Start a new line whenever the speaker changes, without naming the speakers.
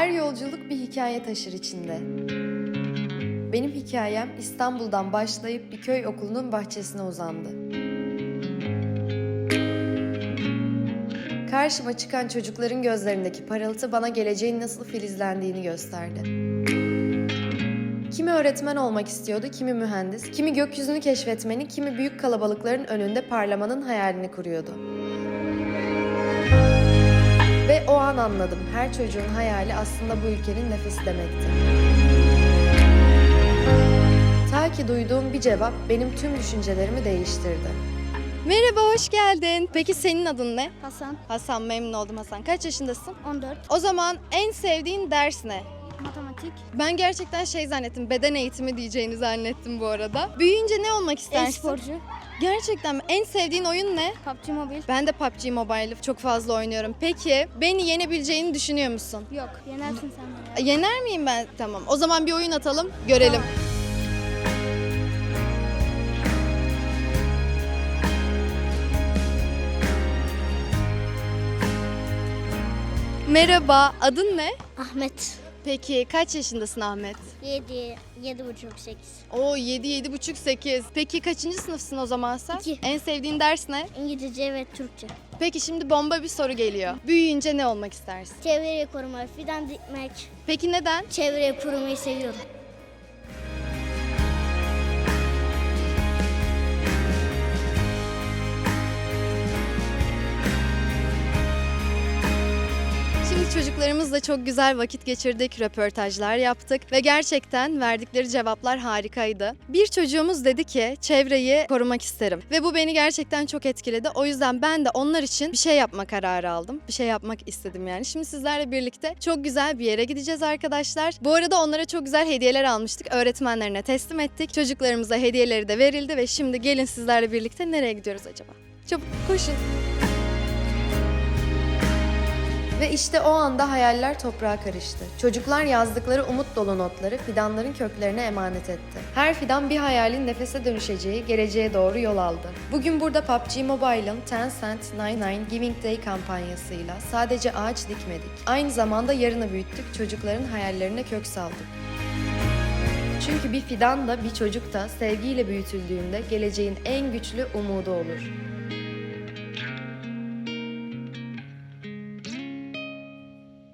Her yolculuk bir hikaye taşır içinde. Benim hikayem İstanbul'dan başlayıp bir köy okulunun bahçesine uzandı. Karşıma çıkan çocukların gözlerindeki parıltı bana geleceğin nasıl filizlendiğini gösterdi. Kimi öğretmen olmak istiyordu, kimi mühendis, kimi gökyüzünü keşfetmenin, kimi büyük kalabalıkların önünde parlamanın hayalini kuruyordu. O an anladım. Her çocuğun hayali aslında bu ülkenin nefesi demekti. Ta ki duyduğum bir cevap benim tüm düşüncelerimi değiştirdi.
Merhaba, hoş geldin. Peki senin adın ne?
Hasan
Hasan, memnun oldum Hasan. Kaç yaşındasın?
14
O zaman en sevdiğin ders ne?
Matematik
Ben gerçekten şey zannettim, beden eğitimi diyeceğini zannettim bu arada. Büyüyünce ne olmak istersin?
e-sporcu
Gerçekten mi? En sevdiğin oyun ne?
PUBG Mobile
Ben de PUBG Mobile'ı çok fazla oynuyorum. Peki beni yenebileceğini düşünüyor musun?
yok yenersin sen de.
Yener miyim ben? Tamam. O zaman bir oyun atalım, görelim. Merhaba, adın ne?
Ahmet
Peki kaç yaşındasın Ahmet?
7 7 buçuk 8
Oo 7 7 buçuk 8. Peki kaçıncı sınıfsın o zaman sen?
İki.
En sevdiğin ders ne?
İngilizce ve Türkçe.
Peki şimdi bomba bir soru geliyor. Büyüyünce ne olmak istersin?
Çevreyi koruma, fidan dikmek.
Peki neden?
Çevreyi korumayı seviyorum.
Şimdi çocuklarımızla çok güzel vakit geçirdik, röportajlar yaptık ve gerçekten verdikleri cevaplar harikaydı. Bir çocuğumuz dedi ki çevreyi korumak isterim ve bu beni gerçekten çok etkiledi. O yüzden ben de onlar için bir şey yapma kararı aldım. Bir şey yapmak istedim yani. Şimdi sizlerle birlikte çok güzel bir yere gideceğiz arkadaşlar. Bu arada onlara çok güzel hediyeler almıştık. Öğretmenlerine teslim ettik. Çocuklarımıza hediyeleri de verildi ve şimdi gelin sizlerle birlikte nereye gidiyoruz acaba? Çabuk koşun.
Ve işte o anda hayaller toprağa karıştı. Çocuklar yazdıkları umut dolu notları fidanların köklerine emanet etti. Her fidan bir hayalin nefese dönüşeceği geleceğe doğru yol aldı. Bugün burada PUBG Mobile'ın Tencent 99 Giving Day kampanyasıyla sadece ağaç dikmedik. Aynı zamanda yarını büyüttük, çocukların hayallerine kök saldık. Çünkü bir fidan da bir çocuk da sevgiyle büyütüldüğünde geleceğin en güçlü umudu olur.